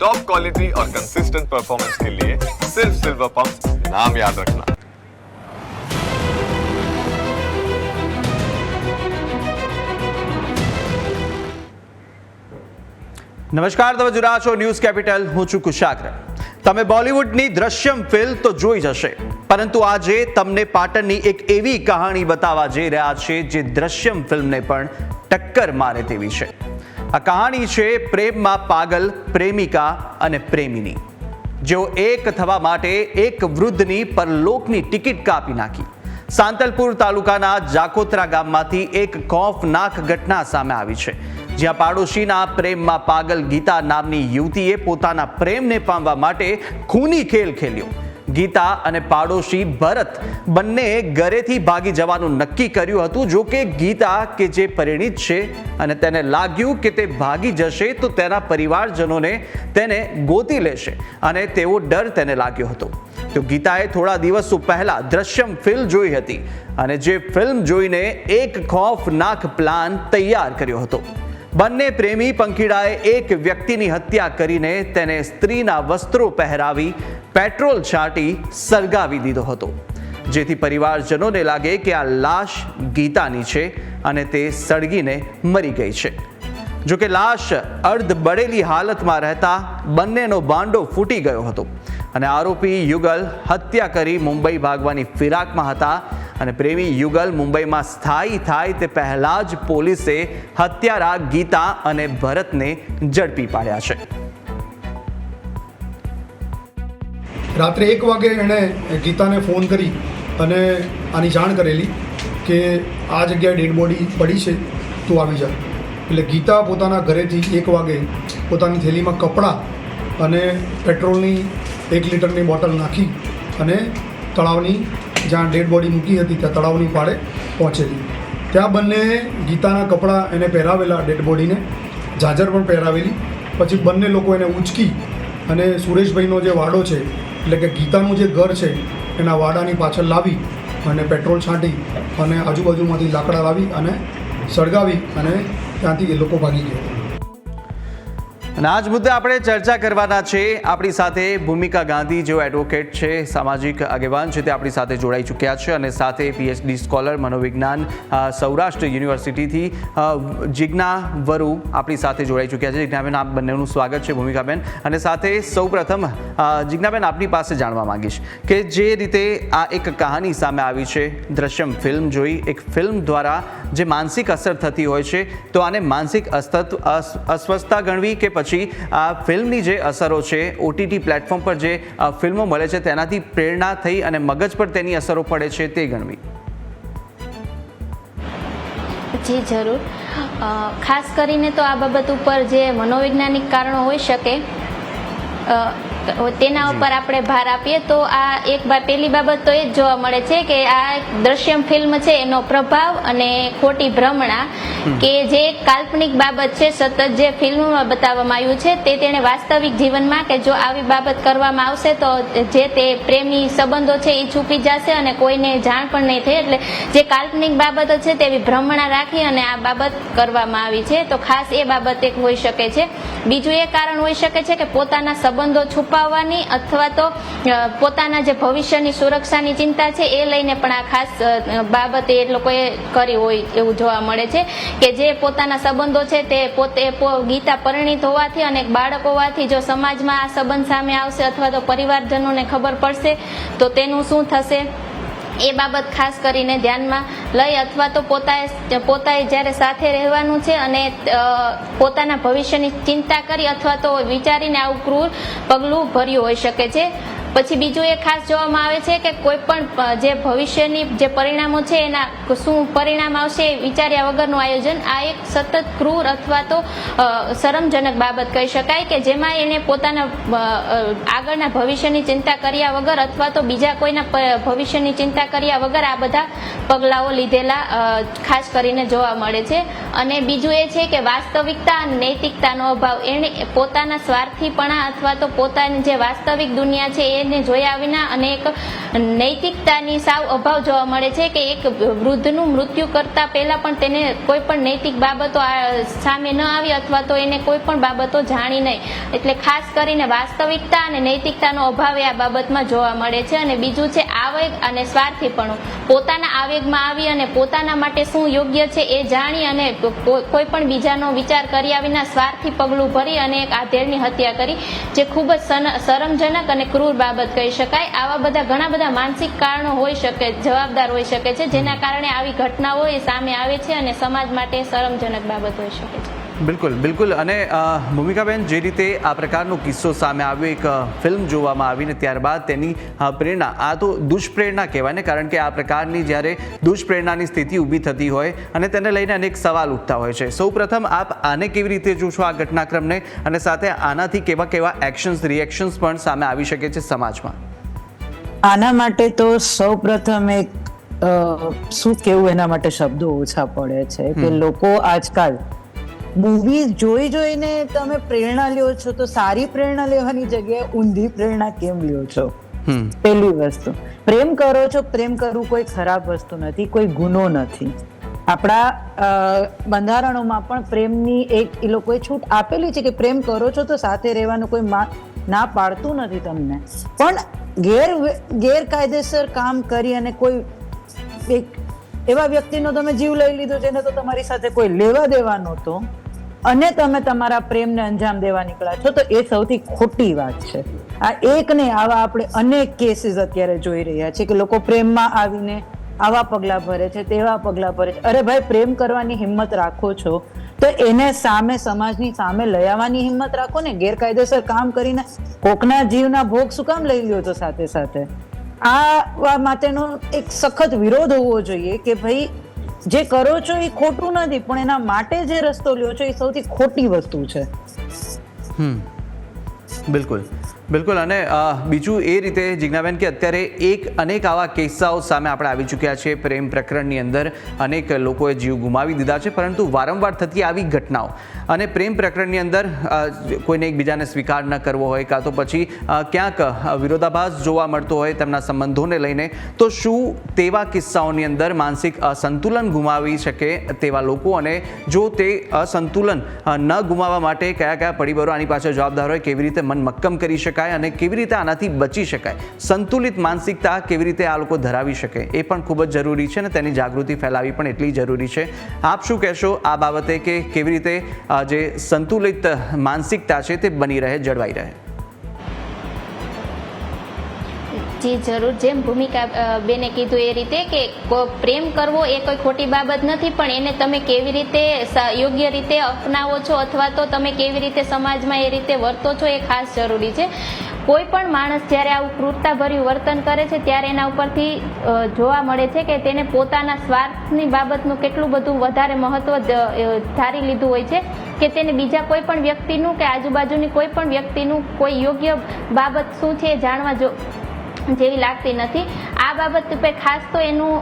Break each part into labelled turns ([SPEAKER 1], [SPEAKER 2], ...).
[SPEAKER 1] Top quality और consistent performance के लिए सिर्फ सिल्वर पंप नाम याद रखना
[SPEAKER 2] નમસ્કાર તમે જોઈ રહ્યા છો ન્યૂઝ કેપિટલ હું છું કુશાગ્ર તમે બોલિવૂડની દ્રશ્યમ ફિલ્મ તો જોઈ જશે પરંતુ આજે તમને પાટણની એક એવી કહાણી બતાવવા જઈ રહ્યા છે જે દ્રશ્યમ ફિલ્મને પણ ટક્કર મારે તેવી છે આ કહાણી છે પ્રેમમાં પાગલ, પ્રેમિકા અને પ્રેમીની. જેઓ એક થવા માટે એક વૃદ્ધની પરલોકની ટિકિટ કાપી નાખી. સાંતલપુર તાલુકાના જાકોત્રા ગામમાંથી એક ખોફનાક ઘટના સામે આવી છે, જ્યાં પાડોશીના પ્રેમમાં પાગલ ગીતા નામની યુવતીએ પોતાના પ્રેમને પામવા માટે ખૂની ખેલ ખેલ્યો. ગીતા અને પાડોશી ભરત બંને ઘરેથી ભાગી જવાનું નક્કી કર્યું હતું. જો કે ગીતા કે જે પરિણીત છે અને તેને લાગ્યું કે તે ભાગી જશે, તો તેના પરિવારજનોને તેને ગોતી લેશે અને તેવો ડર તેને લાગ્યો હતો. તો ગીતાએ થોડા દિવસો પહેલા દ્રશ્યમ ફિલ્મ જોઈ હતી અને જે ફિલ્મ જોઈને એક ખોફનાક પ્લાન તૈયાર કર્યો હતો. બંને પ્રેમી પંખીડાએ એક વ્યક્તિની હત્યા કરીને તેને સ્ત્રીના વસ્ત્રો પહેરાવી પેટ્રોલ છાંટી સળગાવી દીધો હતો. જેથી પરિવારજનોને લાગે કે આ લાશ ગીતાની છે અને તે સળગીને મરી ગઈ છે. જોકે લાશ અર્ધ બળેલી હાલતમાં રહેતા બંનેનો બાંડો ફૂટી ગયો હતો અને આરોપી યુગલ હત્યા કરી મુંબઈ ભાગવાની ફિરાકમાં હતા અને પ્રેમી યુગલ મુંબઈમાં સ્થાયી થાય તે પહેલા જ પોલીસે હત્યારા ગીતા અને ભરતને ઝડપી પાડ્યા છે.
[SPEAKER 3] રાત્રે એક વાગે એણે ગીતાને ફોન કરી અને આની જાણ કરેલી કે આ જગ્યાએ ડેડ બોડી પડી છે, તું આવી જા. એટલે ગીતા પોતાના ઘરેથી એક વાગે પોતાની થેલીમાં કપડાં અને પેટ્રોલની એક લીટરની બોટલ નાખી અને તળાવની જ્યાં ડેડ બોડી મૂકી હતી ત્યાં તળાવની પાળે પહોંચેલી ત્યાં બંને ગીતાના કપડાં એને પહેરાવેલા ડેડ બોડીને ઝાંઝર પણ પહેરાવેલી. પછી બંને લોકો એને ઉંચકી અને સુરેશભાઈનો જે વાડો છે, એટલે કે ગીતાનું જે ઘર છે, એના વાડાની પાછળ લાવી અને પેટ્રોલ છાંટી અને આજુબાજુમાંથી લાકડા લાવી અને સળગાવી અને ત્યાંથી એ લોકો ભાગી ગયા.
[SPEAKER 2] અને આજ મુદ્દે આપણે ચર્ચા કરવાના છે. આપણી સાથે ભૂમિકા ગાંધી, જેઓ એડવોકેટ છે, સામાજિક આગેવાન છે, તે આપણી સાથે જોડાઈ ચૂક્યા છે અને સાથે પીએચડી સ્કોલર મનોવિજ્ઞાન સૌરાષ્ટ્ર યુનિવર્સિટીથી જિજ્ઞા વરુ આપણી સાથે જોડાઈ ચૂક્યા છે. જિજ્ઞાબેન, આપ બંનેનું સ્વાગત છે ભૂમિકાબેન. અને સાથે સૌપ્રથમ જિજ્ઞાબેન, આપની પાસે જાણવા માંગીશ કે જે રીતે આ એક કહાની સામે આવી છે, દ્રશ્યમ ફિલ્મ જોઈ, એક ફિલ્મ દ્વારા જે માનસિક અસર થતી હોય છે, તો આને માનસિક અસ્વસ્થતા ગણવી કે પછી આ ફિલ્મની જે અસરો છે ઓટીટી પ્લેટફોર્મ પર જે ફિલ્મો મળે છે, તેનાથી પ્રેરણા થઈ અને મગજ પર તેની અસરો પડે છે તે ગણવી.
[SPEAKER 4] જી, જરૂર. ખાસ કરીને તો આ બાબત ઉપર જે મનોવૈજ્ઞાનિક કારણો હોઈ શકે તેના ઉપર આપણે ભાર આપીએ તો આ એક પેલી પહેલી બાબત તો એ જ જોવા મળે છે કે આ એક દ્રશ્યમ ફિલ્મ છે એનો પ્રભાવ અને ખોટી ભ્રમણા કે જે કાલ્પનિક બાબત છે સતત જે ફિલ્મમાં બતાવવામાં આવ્યું છે તે તેણે વાસ્તવિક જીવનમાં કે જો આવી બાબત કરવામાં આવશે તો જે તે પ્રેમી સંબંધો છે એ છૂપી જશે અને કોઈને જાણ પણ નહીં થાય. એટલે જે કાલ્પનિક બાબતો છે તેવી ભ્રમણા રાખી અને આ બાબત કરવામાં આવી છે. તો ખાસ એ બાબત એક હોઈ શકે છે. બીજું એ કારણ હોઈ શકે છે કે પોતાના સંબંધો છુપાવવાની અથવા તો પોતાના જે ભવિષ્યની સુરક્ષાની ચિંતા છે એ લઈને પણ આ ખાસ બાબત એ લોકોએ કરી હોય એવું જોવા મળે છે કે જે પોતાના સંબંધો છે તે પોતે ગીતા પરિણીત હોવાથી અને બાળક હોવાથી જો સમાજમાં આ સંબંધ સામે આવશે અથવા તો પરિવારજનોને ખબર પડશે, તો તેનું શું થશે? એ બાબત ખાસ કરીને ધ્યાનમાં લઈ અથવા તો પોતાએ પોતાએ જ્યારે સાથે રહેવાનું છે અને પોતાના ભવિષ્યની ચિંતા કરી અથવા તો વિચારીને આવું ક્રૂર પગલું ભર્યું હોઈ શકે છે. પછી બીજું એ ખાસ જોવામાં આવે છે કે કોઈ પણ જે ભવિષ્યની જે પરિણામો છે એના શું પરિણામ આવશે એ વિચાર્યા વગરનું આયોજન, આ એક સતત ક્રૂર અથવા તો શરમજનક બાબત કહી શકાય કે જેમાં એને પોતાના આગળના ભવિષ્યની ચિંતા કર્યા વગર અથવા તો બીજા કોઈના ભવિષ્યની ચિંતા કર્યા વગર આ બધા પગલાઓ લીધેલા ખાસ કરીને જોવા મળે છે. અને બીજું એ છે કે વાસ્તવિકતા અને નૈતિકતાનો અભાવ. એને પોતાના સ્વાર્થીપણા અથવા તો પોતાની જે વાસ્તવિક દુનિયા છે એ એને જોયા વિના અને એક નૈતિકતાની સાવ અભાવ જોવા મળે છે કે એક વૃદ્ધનું મૃત્યુ કરતા પહેલા પણ તેને કોઈ પણ નૈતિક બાબતો સામે ન આવી અથવા તો એને કોઈ પણ બાબતો જાણી નહીં. એટલે ખાસ કરીને વાસ્તવિકતા અને નૈતિકતાનો અભાવ એ આ બાબતમાં જોવા મળે છે અને બીજું છે આવેગ અને સ્વાર્થીપણું. પોતાના આવેગમાં આવી અને પોતાના માટે શું યોગ્ય છે એ જાણી અને કોઈ પણ બીજાનો વિચાર કર્યા વિના સ્વાર્થી પગલું ભરી અને એક આધેડની હત્યા કરી, જે ખૂબ જ શરમજનક અને ક્રૂર બાબત કહી શકાય. આવા બધા ઘણા બધા માનસિક કારણો હોઈ શકે, જવાબદાર હોઈ શકે છે, જેના કારણે આવી ઘટનાઓ એ સામે આવે છે અને સમાજ માટે શરમજનક બાબત હોઈ શકે છે.
[SPEAKER 2] બિલકુલ બિલકુલ. અને ભૂમિકાબેન જે રીતે આ પ્રકારનો કિસ્સો સામે આવ્યો એક ફિલ્મ જોવામાં આવીને ત્યારબાદ તેની પ્રેરણા આ તો દુષ્પ્રેરણા કહેવાય ને કારણ કે આ પ્રકારની જ્યારે દુષ્પ્રેરણાની સ્થિતિ ઊભી થતી હોય અને તેને લઈને અનેક સવાલ ઉઠતા હોય છે. સૌ પ્રથમ આપ આને કેવી રીતે જોશો આ ઘટનાક્રમને? અને સાથે આનાથી કેવા કેવા એક્શન્સ રિએક્શન્સ પણ સામે આવી શકે છે સમાજમાં?
[SPEAKER 5] આના માટે તો સૌ પ્રથમ એક શું કેવું એના માટે શબ્દો ઓછા પડે છે કે લોકો આજકાલ મૂવી જોઈ જોઈને તમે પ્રેરણા લ્યો છો તો સારી પ્રેરણા લેવાની જગ્યાએ ઊંધી પ્રેરણા કેમ લ્યો છો? પહેલી વસ્તુ. પ્રેમ કરો છો પ્રેમ કરવું કોઈ ખરાબ વસ્તુ નથી કોઈ ગુનો નથી. આપણા બંધારણોમાં પણ પ્રેમની એક એ લોકોએ છૂટ આપેલી છે કે પ્રેમ કરો છો તો સાથે રહેવાનું કોઈ ના પાડતું નથી તમને. પણ ગેર ગેરકાયદેસર કામ કરી અને કોઈ એક એવા વ્યક્તિનો તમે જીવ લઈ લીધો જેને તો તમારી સાથે કોઈ લેવા દેવા નહોતો અને તમે તમારા પ્રેમને અંજામ દેવા નીકળ્યા છો, તો એ સૌથી ખોટી વાત છે. આ એક ને આવા આપણે અનેક કેસીસ અત્યારે જોઈ રહ્યા છે કે લોકો પ્રેમમાં આવીને આવા પગલા ભરે છે, તેવા પગલા ભરે છે. અરે ભાઈ, પ્રેમ કરવાની હિંમત રાખો છો, તો એને સામે સમાજની સામે લઈ આવવાની હિંમત રાખો ને, ગેરકાયદેસર કામ કરીને કોકના જીવના ભોગ શું કામ લઈ લ્યો છો સાથે સાથે? આ માટેનો એક સખત વિરોધ હોવો જોઈએ કે ભાઈ જે કરો છો એ ખોટું નથી, પણ એના માટે જે રસ્તો લ્યો છો એ સૌથી ખોટી વસ્તુ છે.
[SPEAKER 2] હમ. બિલકુલ. બિલકુલ, અને બીજું એ રીતે જિજ્ઞાબેન કે અત્યારે એક અનેક આવા કિસ્સાઓ સામે આપણે આવી ચૂક્યા છે પ્રેમ પ્રકરણની અંદર. અનેક લોકોએ જીવ ગુમાવી દીધા છે, પરંતુ વારંવાર થતી આવી ઘટનાઓ. અને પ્રેમ પ્રકરણની અંદર કોઈને એકબીજાને સ્વીકાર ન કરવો હોય, કાં તો પછી ક્યાંક વિરોધાભાસ જોવા મળતો હોય તેમના સંબંધોને લઈને, તો શું તેવા કિસ્સાઓની અંદર માનસિક અસંતુલન ગુમાવી શકે તેવા લોકો? અને જો તે અસંતુલન ન ગુમાવવા માટે કયા કયા પરિબળો આની પાછળ જવાબદાર હોય, કેવી રીતે મન મક્કમ કરી શકાય અને કેવી રીતે આનાથી બચી શકાય? સંતુલિત માનસિકતા કેવી રીતે આ લોકો ધરાવી શકે? એ પણ ખૂબ જ જરૂરી છે અને તેની જાગૃતિ ફેલાવી પણ એટલી જરૂરી છે. આપ શું કહેશો આ બાબતે કે કેવી રીતે જે સંતુલિત માનસિકતા છે તે બની રહે, જળવાઈ રહે?
[SPEAKER 4] જી, જરૂર. જેમ ભૂમિકા બેને કીધું એ રીતે કે પ્રેમ કરવો એ કોઈ ખોટી બાબત નથી, પણ એને તમે કેવી રીતે યોગ્ય રીતે અપનાવો છો અથવા તો તમે કેવી રીતે સમાજમાં એ રીતે વર્તો છો એ ખાસ જરૂરી છે. કોઈ પણ માણસ જ્યારે આવું ક્રૂરતાભર્યું વર્તન કરે છે, ત્યારે એના ઉપરથી જોવા મળે છે કે તેને પોતાના સ્વાર્થની બાબતનું કેટલું બધું વધારે મહત્વ ધારી લીધું હોય છે કે તેને બીજા કોઈ પણ વ્યક્તિનું કે આજુબાજુની કોઈ પણ વ્યક્તિનું કોઈ યોગ્ય બાબત શું છે જાણવા જો જેવી લાગતી નથી. આ બાબત પર ખાસ તો એનું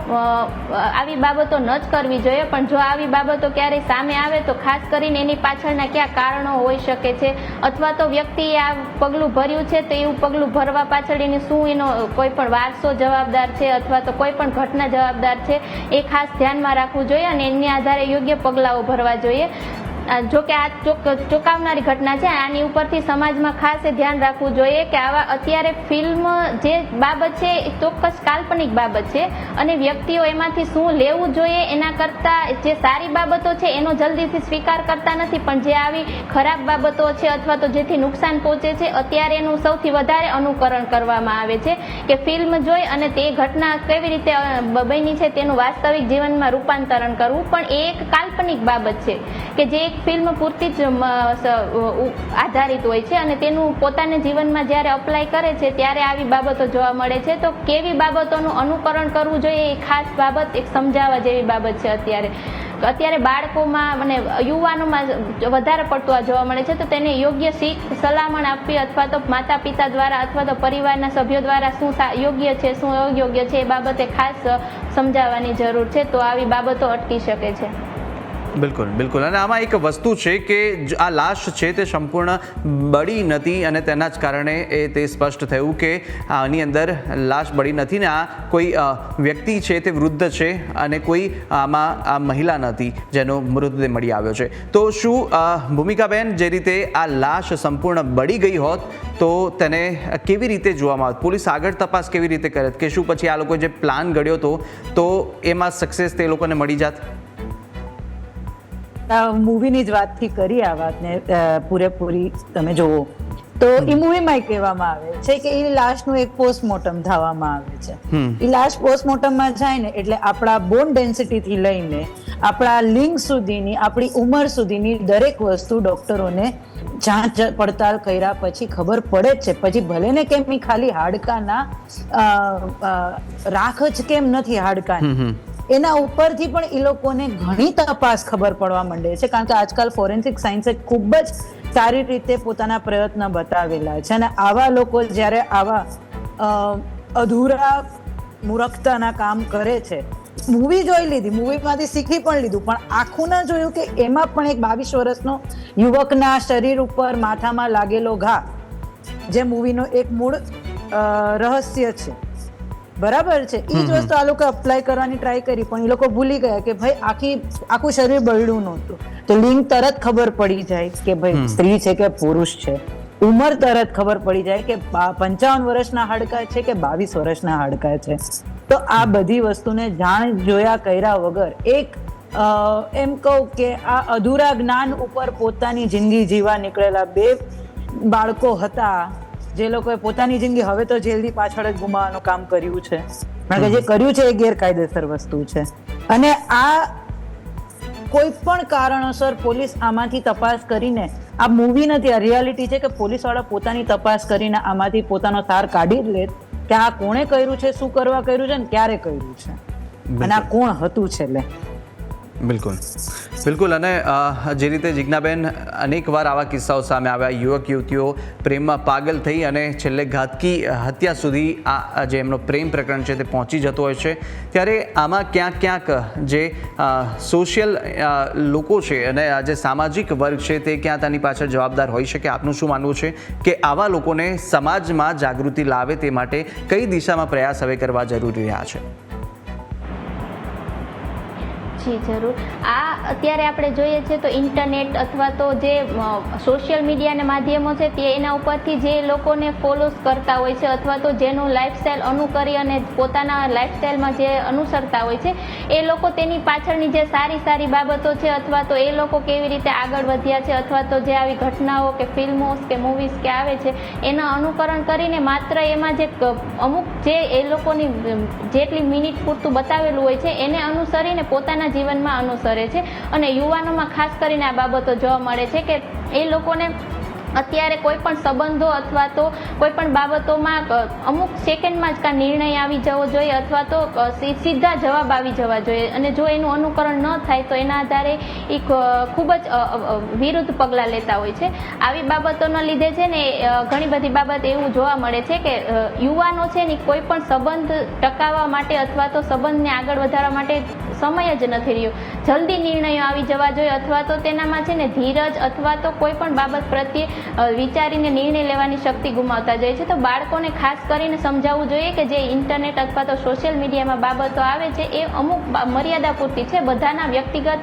[SPEAKER 4] આવી બાબતો ન જ કરવી જોઈએ. પણ જો આવી બાબતો ક્યારેય સામે આવે તો ખાસ કરીને એની પાછળના કયા કારણો હોઈ શકે છે? અથવા તો વ્યક્તિએ આ પગલું ભર્યું છે તો એવું પગલું ભરવા પાછળ એની શું એનો કોઈ પણ વારસો જવાબદાર છે અથવા તો કોઈ પણ ઘટના જવાબદાર છે એ ખાસ ધ્યાનમાં રાખવું જોઈએ અને એની આધારે યોગ્ય પગલાઓ ભરવા જોઈએ. જો કે આ ચોક, ચોંકાવનારી ઘટના છે, આની ઉપરથી સમાજમાં ખાસ ધ્યાન રાખવું જોઈએ કે આવા અત્યારે ફિલ્મ જે બાબત છે, એ ચોક્કસ કાલ્પનિક બાબત છે અને વ્યક્તિઓ એમાંથી શું લેવું જોઈએ એના કરતાં જે સારી બાબતો છે, એનો જલ્દીથી સ્વીકાર કરતા નથી. પણ જે આવી ખરાબ બાબતો છે અથવા તો જેથી નુકસાન પહોંચે છે, અત્યારે એનું સૌથી વધારે અનુકરણ કરવામાં આવે છે કે ફિલ્મ જોઈ અને તે ઘટના કેવી રીતે બની છે તેનું વાસ્તવિક જીવનમાં રૂપાંતરણ કરવું. પણ એ એક કાલ્પનિક બાબત છે કે જે એક ફિલ્મ પૂરતી જ આધારિત હોય છે અને તેનું પોતાના જીવનમાં જ્યારે અપ્લાય કરે છે ત્યારે આવી બાબતો જોવા મળે છે. તો કેવી બાબતોનું અનુકરણ કરવું જોઈએ એ ખાસ બાબત એક સમજાવવા જેવી બાબત છે અત્યારે. અત્યારે બાળકોમાં અને યુવાનોમાં વધારે પડતું આ જોવા મળે છે. તો તેને યોગ્ય શીખ સલામણ આપવી અથવા તો માતા પિતા દ્વારા અથવા તો પરિવારના સભ્યો દ્વારા શું યોગ્ય છે, શું અયોગ્ય છે એ બાબતે ખાસ સમજાવવાની જરૂર છે. તો આવી બાબતો અટકી શકે છે.
[SPEAKER 2] બિલકુલ બિલકુલ. અને આમાં એક વસ્તુ છે કે આ લાશ છે તે સંપૂર્ણ બળી નથી અને તેના જ કારણે એ તે સ્પષ્ટ થયું કે આની અંદર લાશ બળી નથી ને આ કોઈ વ્યક્તિ છે તે વૃદ્ધ છે અને કોઈ આમાં આ મહિલા નથી જેનો મૃતદેહ મળી આવ્યો છે. તો શું ભૂમિકાબેન જે રીતે આ લાશ સંપૂર્ણ બળી ગઈ હોત તો તેને કેવી રીતે જોવામાં આવત? પોલીસ આગળ તપાસ કેવી રીતે કરત કે શું પછી આ લોકો જે પ્લાન ઘડ્યો હતો તો એમાં સક્સેસ તે લોકોને મળી જાત?
[SPEAKER 5] મૂવીની જ વાતથી કરી આ વાતને પૂરેપૂરી તમે જુઓ તો એ મૂવીમાં કહેવામાં આવે છે કે એ લાશનું એક પોસ્ટમોર્ટમ થવામાં આવે છે. એ લાશ પોસ્ટમોર્ટમમાં જાય ને એટલે આપણા બોન ડેન્સિટીથી લઈને આપણા લિંગ સુધીની આપણી ઉંમર સુધીની દરેક વસ્તુ ડોક્ટરોને જાંચ પડતાલ કર્યા પછી ખબર પડે જ છે. પછી ભલે ને કેમ ખાલી હાડકાના રાખ જ કેમ નથી હાડકાની? એના ઉપરથી પણ એ લોકોને ઘણી તપાસ ખબર પડવા માંડે છે, કારણ કે આજકાલ ફોરેન્સિક સાયન્સે ખૂબ જ સારી રીતે પોતાના પ્રયત્ન બતાવેલા છે અને આવા લોકો જ્યારે આવા અધૂરા મૂરખતાના કામ કરે છે મૂવી જોઈ લીધી મૂવીમાંથી શીખી પણ લીધું, પણ આખું ના જોયું કે એમાં પણ એક બાવીસ વર્ષનો યુવકના શરીર ઉપર માથામાં લાગેલો ઘા, જે મૂવીનો એક મૂળ રહસ્ય છે. બરાબર છે. એ જ વસ્તુ આ લોકો અપ્લાય કરવાની ટ્રાય કરી પણ એ લોકો ભૂલી ગયા કે ભાઈ આખી આખું શરીર બળ્યું નહોતું. તો લિંગ તરત ખબર પડી જાય કે ભાઈ સ્ત્રી છે કે પુરુષ છે. ઉંમર તરત ખબર પડી જાય કે પંચાવન વર્ષના હાડકા છે કે બાવીસ વર્ષના હાડકા છે. તો આ બધી વસ્તુને જાણ જોયા કર્યા વગર એક એમ કહું કે આ અધૂરા જ્ઞાન ઉપર પોતાની જિંદગી જીવા નીકળેલા બે બાળકો હતા. જે લોકોએ પોતાની જિંદગી હવે તો જેલની પાછળ જ ગુમાવવાનું કામ કર્યું છે. કારણ કે જે કર્યું છે એ ગેરકાયદેસર વસ્તુ છે. અને આ કોઈ પણ કારણોસર પોલીસ આમાંથી તપાસ કરીને આ મૂવી નથી આ રિયાલિટી છે કે પોલીસવાળા પોતાની તપાસ કરીને આમાંથી પોતાનો તાર કાઢી જ લે કે આ કોણે કર્યું છે શું કરવા કર્યું છે ને ક્યારે કર્યું છે. અને આ કોણ હતું છેલ્લે?
[SPEAKER 2] બિલકુલ. બિલકુલ, અને જે રીતે જિજ્ઞાબેન અનેકવાર આવા કિસ્સાઓ સામે આવ્યા, યુવક યુવતીઓ પ્રેમમાં પાગલ થઈ અને છેલ્લે ઘાતકી હત્યા સુધી આ જે એમનો પ્રેમ પ્રકરણ છે તે પહોંચી જતો હોય છે. ત્યારે આમાં ક્યાંક ક્યાંક જે સોશિયલ લોકો છે અને આ જે સામાજિક વર્ગ છે તે ક્યાં તેની પાછળ જવાબદાર હોઈ શકે? આપનું શું માનવું છે કે આવા લોકોને સમાજમાં જાગૃતિ લાવે તે માટે કઈ દિશામાં પ્રયાસ હવે કરવા જરૂરી રહ્યા છે?
[SPEAKER 4] જી જરૂર. આ અત્યારે આપણે જોઈએ છે તો ઇન્ટરનેટ અથવા તો જે સોશિયલ મીડિયાના માધ્યમો છે તે એના ઉપરથી જે લોકોને ફોલોસ કરતા હોય છે અથવા તો જેનું લાઈફસ્ટાઈલ અનુકરી અને પોતાના લાઈફસ્ટાઈલમાં જે અનુસરતા હોય છે, એ લોકો તેની પાછળની જે સારી સારી બાબતો છે અથવા તો એ લોકો કેવી રીતે આગળ વધ્યા છે અથવા તો જે આવી ઘટનાઓ કે ફિલ્મો કે મૂવીઝ કે આવે છે, એના અનુકરણ કરીને માત્ર એમાં જે અમુક જે એ લોકોની, જેટલી મિનિટ પૂરતું બતાવેલું હોય છે, એને અનુસરીને પોતાના જીવનમાં અનુસરે છે અને યુવાનોમાં ખાસ કરીને આ બાબતો જોવા મળે છે કે એ લોકોને અત્યારે કોઈ પણ સંબંધો અથવા તો કોઈ પણ બાબતોમાં અમુક સેકન્ડમાં જ કાં નિર્ણય આવી જવો જોઈએ અથવા તો સીધા જવાબ આવી જવા જોઈએ. અને જો એનું અનુકરણ ન થાય તો એના આધારે એ ખૂબ જ વિરુદ્ધ પગલાં લેતા હોય છે. આવી બાબતોના લીધે છે ને ઘણી બધી બાબત એવું જોવા મળે છે કે યુવાનો છે ને કોઈ પણ સંબંધ ટકાવવા માટે અથવા તો સંબંધને આગળ વધારવા માટે સમય જ નથી રહ્યો. જલ્દી નિર્ણયો આવી જવા જોઈએ અથવા તો તેનામાં છે ને ધીરજ અથવા તો કોઈ પણ બાબત પ્રત્યે વિચારીને નિર્ણય લેવાની શક્તિ ગુમાવતા જાય છે. તો બાળકોને ખાસ કરીને સમજાવવું જોઈએ કે જે ઇન્ટરનેટ અથવા તો સોશિયલ મીડિયામાં બાબતો આવે છે એ અમુક મર્યાદા પૂરતી છે. બધાના વ્યક્તિગત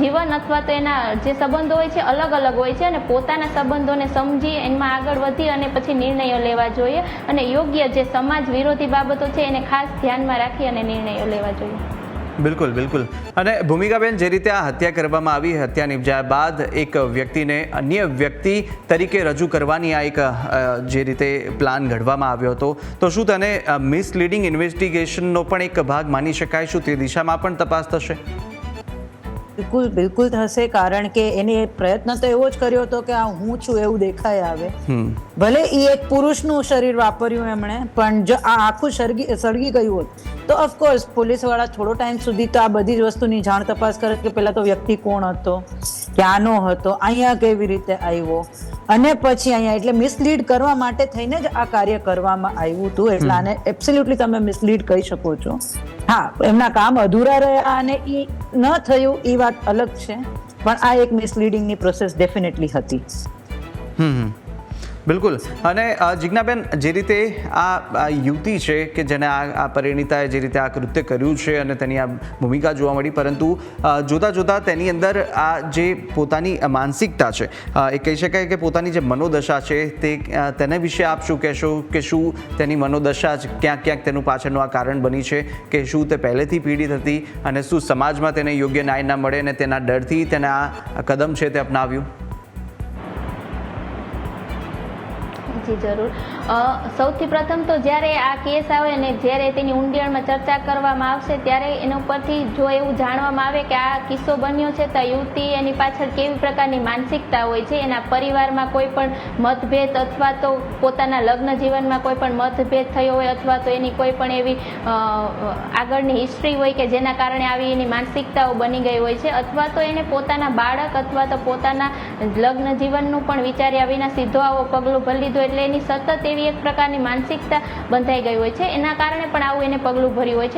[SPEAKER 4] જીવન અથવા તો એના જે સંબંધો હોય છે અલગ અલગ હોય છે અને પોતાના સંબંધોને સમજી એમાં આગળ વધી અને પછી નિર્ણયો લેવા જોઈએ અને યોગ્ય જે સમાજ વિરોધી બાબતો છે એને ખાસ ધ્યાનમાં રાખી અને નિર્ણયો લેવા જોઈએ.
[SPEAKER 2] બિલકુલ બિલકુલ. અને ભૂમિકાબેન જે રીતે આ હત્યા કરવામાં આવી હત્યા નિપજાયા બાદ એક વ્યક્તિને અન્ય વ્યક્તિ તરીકે રજૂ કરવાની આ એક જે રીતે પ્લાન ઘડવામાં આવ્યો હતો. તો શું તેને મિસલીડિંગ ઇન્વેસ્ટિગેશનનો પણ એક ભાગ માની શકાય? શું તે દિશામાં પણ તપાસ થશે?
[SPEAKER 5] બિલકુલ બિલકુલ થશે. કારણ કે એને પ્રયત્ન તો એવો જ કર્યો હતો કે આ હું છું એવું દેખાય આવે. ભલે એ એક પુરુષનું શરીર વાપર્યું એમણે પણ જો આ આખું સળગી સળગી ગયું હોત તો ઓફકોર્સ પોલીસવાળા થોડો ટાઈમ સુધી તો આ બધી જ વસ્તુની જાણ તપાસ કરે કે પહેલાં તો વ્યક્તિ કોણ હતો ક્યાંનો હતો અહીંયા કેવી રીતે આવ્યો અને પછી અહીંયા એટલે મિસલીડ કરવા માટે થઈને જ આ કાર્ય કરવામાં આવ્યું હતું. એટલે આને એબ્સોલ્યુટલી તમે મિસલીડ કહી શકો છો. હા એમના કામ અધૂરા રહ્યા અને એ ન થયું એ વાત અલગ છે. પણ આ એક મિસલીડિંગની પ્રોસેસ ડેફિનેટલી હતી.
[SPEAKER 2] હમ હમ. બિલકુલ. અને જિજ્ઞાબેન, જે રીતે આ યુવતી છે કે જેને આ આ પરિણીતાએ જે રીતે આ કૃત્ય કર્યું છે અને તેની આ ભૂમિકા જોવા મળી, પરંતુ જોતા જોતા તેની અંદર આ જે પોતાની માનસિકતા છે એ કહી શકાય કે પોતાની જે મનોદશા છે તે તેને વિશે આપ શું કહેશો કે શું તેની મનોદશા જ ક્યાંક ક્યાંક તેનું પાછળનું આ કારણ બની છે કે શું તે પહેલેથી પીડિત હતી અને શું સમાજમાં તેને યોગ્ય ન્યાય ના મળે અને તેના ડરથી તેને આ કદમ છે તે અપનાવ્યું?
[SPEAKER 4] જી જરૂર. સૌથી પ્રથમ તો જ્યારે આ કેસ આવે ને જ્યારે તેની ઊંડિયાણમાં ચર્ચા કરવામાં આવશે, ત્યારે એના ઉપરથી જો એવું જાણવામાં આવે કે આ કિસ્સો બન્યો છે, તો યુવતી એની પાછળ કેવી પ્રકારની માનસિકતા હોય છે, એના પરિવારમાં કોઈ પણ મતભેદ અથવા તો પોતાના લગ્ન જીવનમાં કોઈ પણ મતભેદ થયો હોય અથવા તો એની કોઈ પણ એવી આગળની હિસ્ટ્રી હોય કે જેના કારણે આવી એની માનસિકતાઓ બની ગઈ હોય છે, અથવા તો એને પોતાના બાળક અથવા તો પોતાના લગ્ન જીવનનું પણ વિચાર્યા વિના સીધો આવો પગલું ભરી લીધું એટલે એની સતત એવી એક પ્રકારની માનસિકતા બંધાઈ ગઈ હોય છે. એના કારણે પણ આવું એને પગલું ભર્યું હોય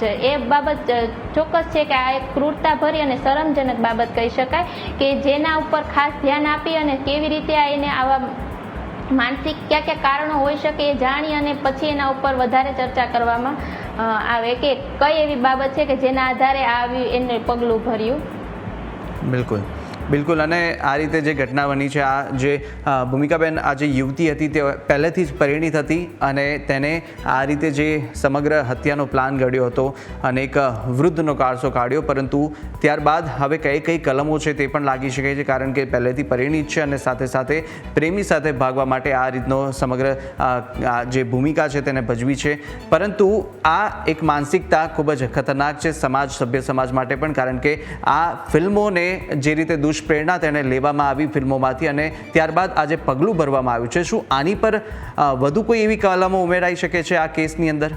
[SPEAKER 4] છે. એ બાબત ચોક્કસ છે કે આ એક ક્રૂરતા ભરી અને શરમજનક બાબત કહી શકાય કે જેના ઉપર ખાસ ધ્યાન આપી અને કેવી રીતે આ એને આવા માનસિક કયા કયા કારણો હોઈ શકે એ જાણી અને પછી એના ઉપર વધારે ચર્ચા કરવામાં આવે કે કઈ એવી બાબત છે કે જેના આધારે આવી એને પગલું ભર્યું?
[SPEAKER 2] બિલકુલ. બિલકુલ, અને આ રીતે જે ઘટના બની છે, આ જે ભૂમિકાબેન, આ જે યુવતી હતી, તે પહેલેથી જ પરિણીત હતી અને તેને આ રીતે જે સમગ્ર હત્યાનો પ્લાન ઘડ્યો હતો અને એક વૃદ્ધનો કારસો કાઢ્યો. પરંતુ ત્યારબાદ હવે કઈ કઈ કલમો છે તે પણ લાગી શકે છે, કારણ કે પહેલેથી પરિણીત છે અને સાથે સાથે પ્રેમી સાથે ભાગવા માટે આ રીતનો સમગ્ર જે ભૂમિકા છે તેને ભજવી છે. પરંતુ આ એક માનસિકતા ખૂબ જ ખતરનાક છે, સમાજ, સભ્ય સમાજ માટે પણ, કારણ કે આ ફિલ્મોને જે રીતે દુષ્પ્રેરણા તેને લેવામાં આવી ફિલ્મોમાંથી અને ત્યારબાદ આજે પગલું ભરવામાં આવ્યું છે. શું આની પર વધુ કોઈ એવી કલમો ઉમેરાઈ શકે છે આ કેસની અંદર?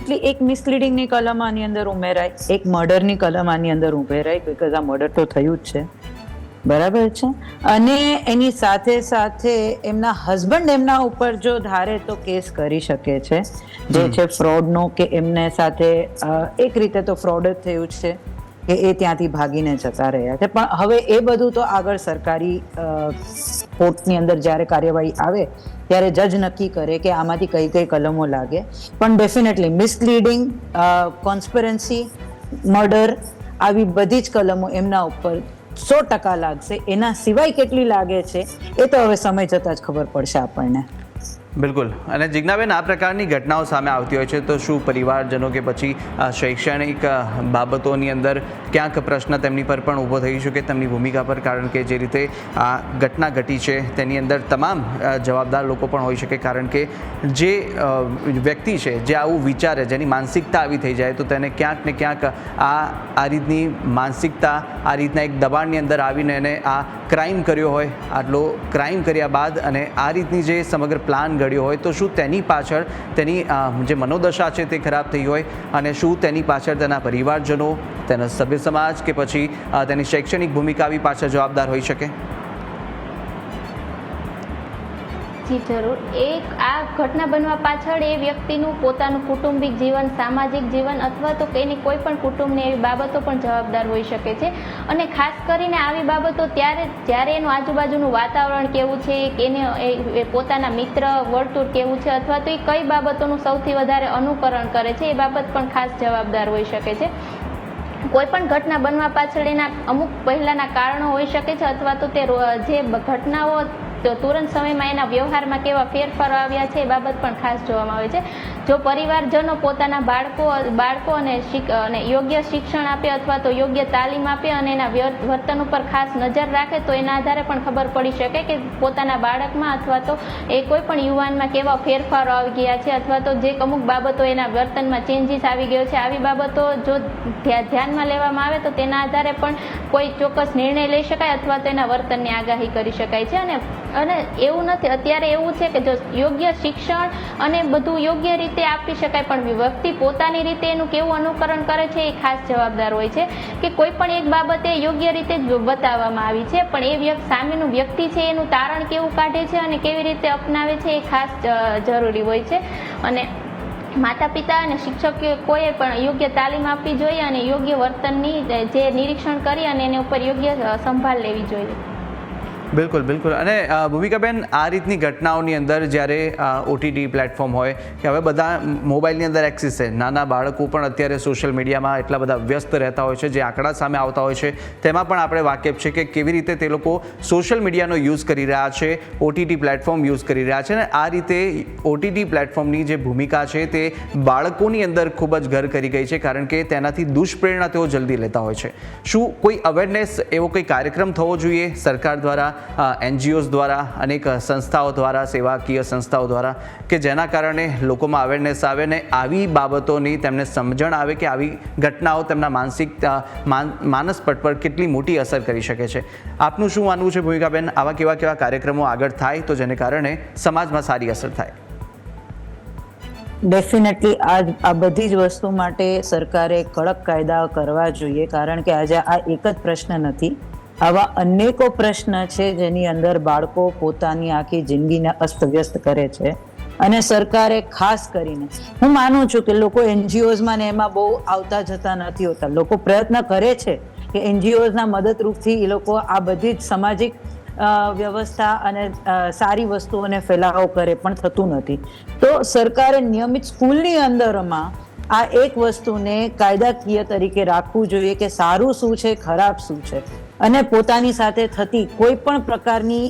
[SPEAKER 5] એટલે એક મિસલીડિંગની કલમ આની અંદર ઉમેરાય એક મર્ડરની કલમ આની અંદર ઉમેરાય બિકોઝ આ મર્ડર તો થયું જ છે. બરાબર છે? અને એની સાથે સાથે એમના હસબન્ડ એમના ઉપર જો ધારે તો કેસ કરી શકે છે. જે છે ફ્રોડનો કે એમને સાથે એક રીતે તો ફ્રોડ જ થયું છે. કે એ ત્યાંથી ભાગીને જતા રહ્યા છે. પણ હવે એ બધું તો આગળ સરકારી કોર્ટની અંદર જ્યારે કાર્યવાહી આવે, ત્યારે જજ નક્કી કરે કે આમાંથી કઈ કઈ કલમો લાગે. પણ ડેફિનેટલી મિસલીડિંગ કોન્સ્પરન્સી મર્ડર આવી બધી જ કલમો એમના ઉપર સો ટકા લાગશે. એના સિવાય કેટલી લાગે છે, એ તો હવે સમય જતાં જ ખબર પડશે આપણને.
[SPEAKER 2] બિલકુલ. અને જિજ્ઞાબેન, આ પ્રકારની ઘટનાઓ સામે આવતી હોય છે, તો શું પરિવારજનો કે પછી શૈક્ષણિક બાબતોની અંદર ક્યાંક પ્રશ્ન તેમની પર પણ ઊભો થઈ શકે, તેમની ભૂમિકા પર? કારણ કે જે રીતે આ ઘટના ઘટી છે, તેની અંદર તમામ જવાબદાર લોકો પણ હોઈ શકે. કારણ કે જે વ્યક્તિ છે, જે આવું વિચારે, જેની માનસિકતા આવી થઈ જાય, તો તેને ક્યાંક ને ક્યાંક આ આ રીતની માનસિકતા, આ રીતના એક દબાણની અંદર આવીને એને આ ક્રાઇમ કર્યો હોય, આટલો ક્રાઇમ કર્યા બાદ અને આ રીતની જે સમગ્ર પ્લાન ઘડ્યો હોય તો શું તેની પાછળ તેની જે મનોદશા છે તે ખરાબ થઈ હોય અને શું તેની પાછળ તેના પરિવારજનો, તેના સભ્ય સમાજ કે પછી તેની શૈક્ષણિક ભૂમિકા આવી પાછળ જવાબદાર હોઈ શકે?
[SPEAKER 4] જી જરૂર. એક, આ ઘટના બનવા પાછળ એ વ્યક્તિનું પોતાનું કુટુંબિક જીવન, સામાજિક જીવન અથવા તો એની કોઈ પણ કુટુંબની એવી બાબતો પણ જવાબદાર હોઈ શકે છે. અને ખાસ કરીને આવી બાબતો ત્યારે, જ્યારે એનું આજુબાજુનું વાતાવરણ કેવું છે, કે એને એ- પોતાના મિત્ર, વર્તુળ કેવું છે અથવા તો એ કઈ બાબતોનું સૌથી વધારે અનુકરણ કરે છે, એ બાબત પણ ખાસ જવાબદાર હોઈ શકે છે. કોઈ પણ ઘટના બનવા પાછળ એના અમુક પહેલાંના કારણો હોઈ શકે છે અથવા તો તે જે ઘટનાઓ તો તુરંત સમયમાં એના વ્યવહારમાં કેવા ફેરફારો આવ્યા છે એ બાબત પણ ખાસ જોવામાં આવે છે. જો પરિવારજનો પોતાના બાળકો બાળકો અને અને યોગ્ય શિક્ષણ આપે અથવા તો યોગ્ય તાલીમ આપે અને એના વર્તન ઉપર ખાસ નજર રાખે, તો એના આધારે પણ ખબર પડી શકે કે પોતાના બાળકમાં અથવા તો એ કોઈ પણ યુવાનમાં કેવા ફેરફારો આવી ગયા છે અથવા તો જે અમુક બાબતો એના વર્તનમાં ચેન્જીસ આવી ગયો છે. આવી બાબતો જો ધ્યાનમાં લેવામાં આવે તો તેના આધારે પણ કોઈ ચોક્કસ નિર્ણય લઈ શકાય અથવા તો એના વર્તનની આગાહી કરી શકાય છે અને અને એવું નથી. અત્યારે એવું છે કે જો યોગ્ય શિક્ષણ અને બધું યોગ્ય રીતે આપી શકાય, પણ વ્યક્તિ પોતાની રીતે એનું કેવું અનુકરણ કરે છે એ ખાસ જવાબદાર હોય છે કે કોઈ પણ એક બાબતે યોગ્ય રીતે જ બતાવવામાં આવી છે, પણ એ વ્યક્તિ સામેનું વ્યક્તિ છે એનું તારણ કેવું કાઢે છે અને કેવી રીતે અપનાવે છે એ ખાસ જરૂરી હોય છે. અને માતા પિતા અને શિક્ષકે કોઈએ પણ યોગ્ય તાલીમ આપવી જોઈએ અને યોગ્ય વર્તનની જે નિરીક્ષણ કરી અને એની ઉપર યોગ્ય સંભાળ લેવી જોઈએ.
[SPEAKER 2] બિલકુલ બિલકુલ. અને ભૂમિકાબેન, આ રીતની ઘટનાઓની અંદર જ્યારે ઓટીટી પ્લેટફોર્મ હોય કે હવે બધા મોબાઈલની અંદર એક્સિસ છે, નાના બાળકો પણ અત્યારે સોશિયલ મીડિયામાં એટલા બધા વ્યસ્ત રહેતા હોય છે, જે આંકડા સામે આવતા હોય છે, તેમાં પણ આપણે વાકેફ છે કે કેવી રીતે તે લોકો સોશિયલ મીડિયાનો યુઝ કરી રહ્યા છે ઓટીટી પ્લેટફોર્મ યુઝ કરી રહ્યા છે અને આ રીતે ઓટીટી પ્લેટફોર્મની જે ભૂમિકા છે તે બાળકોની અંદર ખૂબ જ ઘર કરી ગઈ છે, કારણ કે તેનાથી દુષ્પ્રેરણા તેઓ જલ્દી લેતા હોય છે. શું કોઈ અવેરનેસ એવો કોઈ કાર્યક્રમ થવો જોઈએ સરકાર દ્વારા? એનજીઓઝ દ્વારા, અનેક સંસ્થાઓ દ્વારા, સેવાકીય સંસ્થાઓ દ્વારા, કે જેના કારણે લોકોમાં અવેરનેસ આવે ને આવી બાબતોની તેમને સમજણ આવે કે આવી ઘટનાઓ તેમના માનસિક માન- માનસ પટ પર કેટલી મોટી અસર કરી શકે છે. આપનું શું માનવું છે ભૂમિકાબેન? આવા કેવા કેવા કાર્યક્રમો આગળ થાય તો જેને કારણે સમાજમાં સારી અસર થાય?
[SPEAKER 5] ડેફિનેટલી આ આ બધી જ વસ્તુ માટે સરકારે કડક કાયદા કરવા જોઈએ, કારણ કે આજે આ એક જ પ્રશ્ન નથી. આવા અનેકો પ્રશ્ન છે જેની અંદર બાળકો પોતાની આખી જિંદગીને અસ્તવ્યસ્ત કરે છે અને સરકારે ખાસ કરીને, હું માનું છું કે લોકો એનજીઓઝમાં ને એમાં બહુ આવતા જતા નથી હોતા. લોકો પ્રયત્ન કરે છે કે એનજીઓઝના મદદરૂપથી એ લોકો આ બધી જ સામાજિક વ્યવસ્થા અને સારી વસ્તુઓને ફેલાવો કરે પણ થતું નથી. તો સરકારે નિયમિત સ્કૂલની અંદરમાં આ એક વસ્તુને કાયદાકીય તરીકે રાખવું જોઈએ કે સારું શું છે, ખરાબ શું છે. અને પોતાની સાથે થતી કોઈ પણ પ્રકારની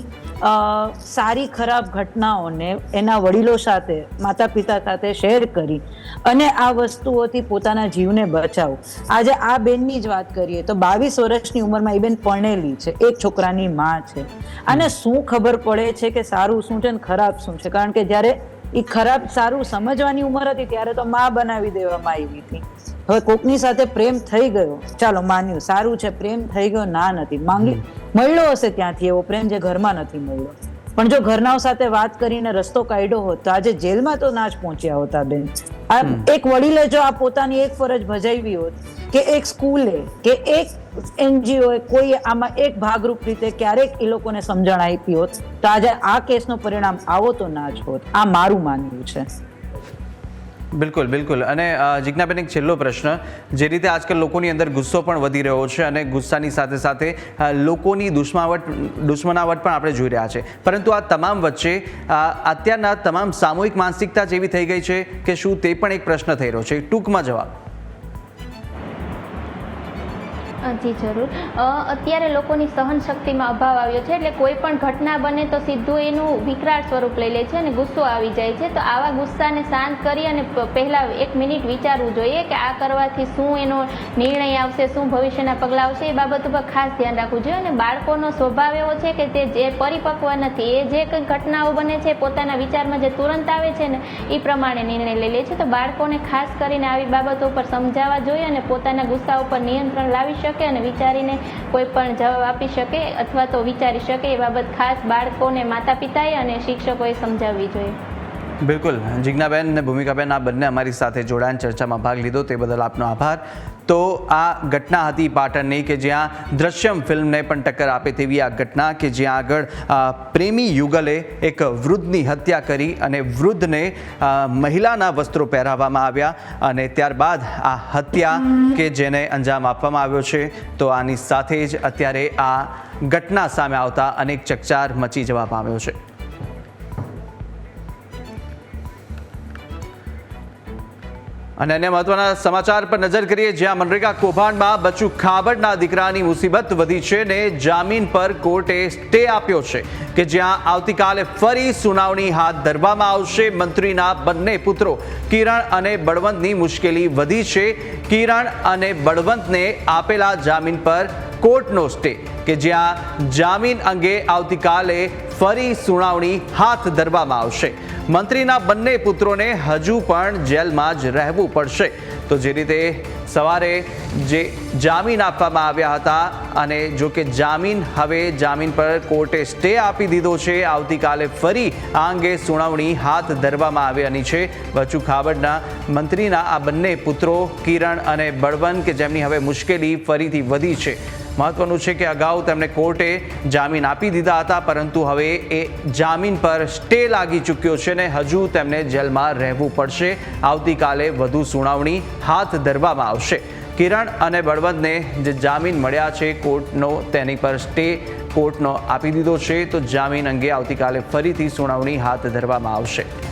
[SPEAKER 5] સારી ખરાબ ઘટનાઓને એના વડીલો સાથે માતા પિતા સાથે શેર કરી અને આ વસ્તુઓથી પોતાના જીવને બચાવો. આજે આ બેનની જ વાત કરીએ તો બાવીસ વર્ષની ઉંમરમાં એ બેન પરણેલી છે. એક છોકરાની માં છે. અને શું ખબર પડે છે કે સારું શું છે ને ખરાબ શું છે? કારણ કે જ્યારે એ ખરાબ સારું સમજવાની ઉંમર હતી ત્યારે તો માં બનાવી દેવામાં આવી હતી. હવે કોકની સાથે પ્રેમ થઈ ગયો. ચાલો માન્યું સારું છે પ્રેમ થઈ ગયો ના નથી. માંગી મળ્યો હશે ત્યાંથી એવો પ્રેમ જે ઘરમાં નથી મળ્યો. પણ જો ઘરનાઓ સાથે વાત કરીને રસ્તો કાઢ્યો હોત તો આજે જેલમાં તો ના જ પહોંચ્યા હોતા બેન. આ એક વડીલે જો આ પોતાની એક ફરજ ભજાવી હોત કે એક સ્કૂલે કે એક એનજીઓ કોઈ આમાં એક ભાગરૂપ રીતે ક્યારેક એ લોકોને સમજણ આપી હોત તો આજે આ કેસનો પરિણામ આવો તો ના જ હોત. આ મારું માનવું છે.
[SPEAKER 2] બિલકુલ બિલકુલ. અને જિજ્ઞાબેન, એક છેલ્લો પ્રશ્ન. જે રીતે આજકાલ લોકોની અંદર ગુસ્સો પણ વધી રહ્યો છે અને ગુસ્સાની સાથે સાથે લોકોની દુશ્માવટ, દુશ્મનાવટ પણ આપણે જોઈ રહ્યા છે. પરંતુ આ તમામ વચ્ચે અત્યારના તમામ સામૂહિક માનસિકતા જેવી થઈ ગઈ છે કે શું તે પણ એક પ્રશ્ન થઈ રહ્યો છે. ટૂંકમાં જવાબ.
[SPEAKER 4] જી, જરૂર. અત્યારે લોકોની સહન શક્તિમાં અભાવ આવ્યો છે, એટલે કોઈ પણ ઘટના બને તો સીધું એનું વિકરાળ સ્વરૂપ લઈ લે છે અને ગુસ્સો આવી જાય છે. તો આવા ગુસ્સાને શાંત કરી અને પહેલાં એક મિનિટ વિચારવું જોઈએ કે આ કરવાથી શું એનો નિર્ણય આવશે, શું ભવિષ્યના પગલાં આવશે, એ બાબત ઉપર ખાસ ધ્યાન રાખવું જોઈએ. અને બાળકોનો સ્વભાવ એવો છે કે તે જે પરિપક્વ નથી, એ જે કંઈ ઘટનાઓ બને છે, પોતાના વિચારમાં જે તુરંત આવે છે ને, એ પ્રમાણે નિર્ણય લઈ લે છે. તો બાળકોને ખાસ કરીને આવી બાબતો પર સમજાવવા જોઈએ અને પોતાના ગુસ્સા ઉપર નિયંત્રણ લાવી શકે અને વિચારીને કોઈ પણ જવાબ આપી શકે અથવા તો વિચારી શકે એ બાબત ખાસ બાળકોને માતા પિતાએ અને શિક્ષકોએ સમજાવવી જોઈએ.
[SPEAKER 2] બિલકુલ. જિજ્ઞાબેન અને ભૂમિકાબેન આ બંને અમારી સાથે જોડાણ ચર્ચામાં ભાગ લીધો, તે બદલ આપનો આભાર. તો આ ઘટના હતી પાટણની કે જ્યાં દ્રશ્યમ ફિલ્મને પણ ટક્કર આપે તેવી આ ઘટના કે જ્યાં આગળ પ્રેમી યુગલે એક વૃદ્ધની હત્યા કરી અને વૃદ્ધને મહિલાના વસ્ત્રો પહેરાવવામાં આવ્યા અને ત્યારબાદ આ હત્યા કે જેને અંજામ આપવામાં આવ્યો છે, તો આની સાથે જ અત્યારે આ ઘટના સામે આવતા અનેક ચકચાર મચી જવા પામ્યો છે. અને અન્ય મહત્વના સમાચાર પર નજર કરીએ, જ્યાં મનરેગા કૌભાંડમાં બચુ ખાબડના દીકરાની મુસીબત વધી છે ને જામીન પર કોર્ટે સ્ટે આપ્યો છે કે જ્યાં આવતીકાલે ફરી સુનાવણી હાથ ધરવામાં આવશે. મંત્રીના બંને પુત્રો કિરણ અને બળવંતની મુશ્કેલી વધી છે. કિરણ અને બળવંતને આપેલા જામીન પર કોર્ટનો સ્ટે કે જ્યાં જામીન અંગે આવતીકાલે ફરી સુનાવણી હાથ ધરવામાં આવશે. મંત્રીના બંને પુત્રોને હજુ પણ જેલમાં જ રહેવું પડશે. તો જે રીતે સવારે જે જામીન આપવામાં આવ્યા હતા અને જો કે જામીન હવે જામીન પર કોર્ટે સ્ટે આપી દીધો છે, આવતીકાલે ફરી આ અંગે સુનાવણી હાથ ધરવામાં આવવાની છે. બચુ ખાબડના મંત્રીના આ બંને પુત્રો કિરણ અને બળવંત કે જેમની હવે મુશ્કેલી ફરીથી વધી છે. મહત્વનું છે કે અગાઉ તેમને કોર્ટે જામીન આપી દીધા હતા, પરંતુ હવે એ જામીન પર સ્ટે લાગી ચૂક્યો છે ને હજુ તેમને જેલમાં રહેવું પડશે. આવતીકાલે વધુ સુનાવણી હાથ ધરવામાં આવશે. કિરણ અને બળવંતને જે જામીન મળ્યા છે, કોર્ટનો તેની પર સ્ટે કોર્ટનો આપી દીધો છે, તો જામીન અંગે આવતીકાલે ફરીથી સુનાવણી હાથ ધરવામાં આવશે.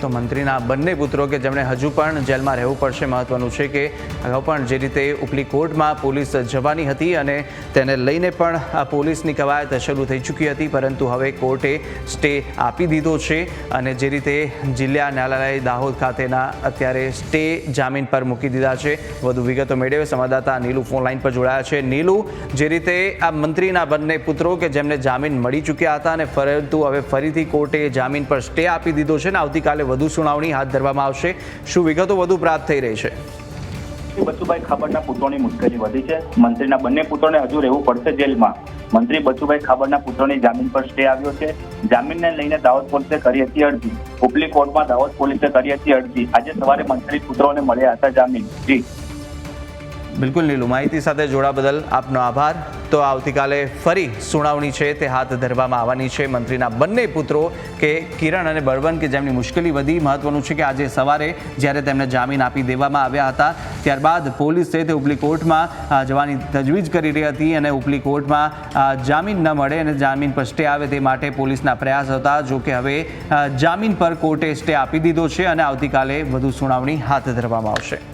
[SPEAKER 2] તો મંત્રીના બંને પુત્રો કે જેમણે હજુ પણ જેલમાં રહેવું પડશે, મહત્વનું છે કે અગાઉ પણ જે રીતે ઉપલી કોર્ટમાં પોલીસ જવાની હતી અને તેને લઈને પણ આ પોલીસની કવાયત શરૂ થઈ ચૂકી હતી, પરંતુ હવે કોર્ટે સ્ટે આપી દીધો છે અને જે રીતે જિલ્લા ન્યાયાલય દાહોદ ખાતેના અત્યારે સ્ટે જામીન પર મૂકી દીધા છે. વધુ વિગતો મેળવે સંવાદદાતા નીલુ ફોન લાઈન પર જોડાયા છે. નીલુ, જે રીતે આ મંત્રીના બંને પુત્રો કે જેમને જામીન મળી ચૂક્યા હતા અને પરંતુ હવે ફરીથી કોર્ટે જામીન પર સ્ટે આપી દીધો છે ને આવતીકાલે વધુ સુનાવણી હાથ ધરવામાં આવશે. શું વિગતો વધુ પ્રાપ્ત થઈ રહી છે?
[SPEAKER 6] બચુભાઈ ખાબડના પુત્રોની મુશ્કેલી વધી છે. મંત્રીના બંને પુત્રોને હજુ રહેવું પડશે જેલમાં. મંત્રી બચુભાઈ ખાબડના પુત્રોની જામીન પર સ્ટે આવ્યો છે. જામીનને લઈને દાહોદ પોલીસે કરી હતી અરજી. ઉપલી કોર્ટમાં દાહોદ પોલીસે કરી હતી અરજી. આજે સવારે મંત્રી પુત્રોને મળ્યા હતા જામીન. જી.
[SPEAKER 2] બિલકુલ નીલુ, માહિતી સાથે જોડા બદલ આપનો આભાર. તો આવતીકાલે ફરી સુનાવણી છે, તે હાથ ધરવામાં આવવાની છે. મંત્રીના બંને પુત્રો કે કિરણ અને બળવંત કે જેમની મુશ્કેલી વધી, મહત્વનું છે કે આજે સવારે જ્યારે તેમને જામીન આપી દેવામાં આવ્યા હતા, ત્યારબાદ પોલીસે તે ઉપલી કોર્ટમાં જવાની તજવીજ કરી રહી હતી અને ઉપલી કોર્ટમાં જામીન ન મળે અને જામીન પર સ્ટે આવે તે માટે પોલીસના પ્રયાસ હતા. જો કે હવે જામીન પર કોર્ટે સ્ટે આપી દીધો છે અને આવતીકાલે વધુ સુનાવણી હાથ ધરવામાં આવશે.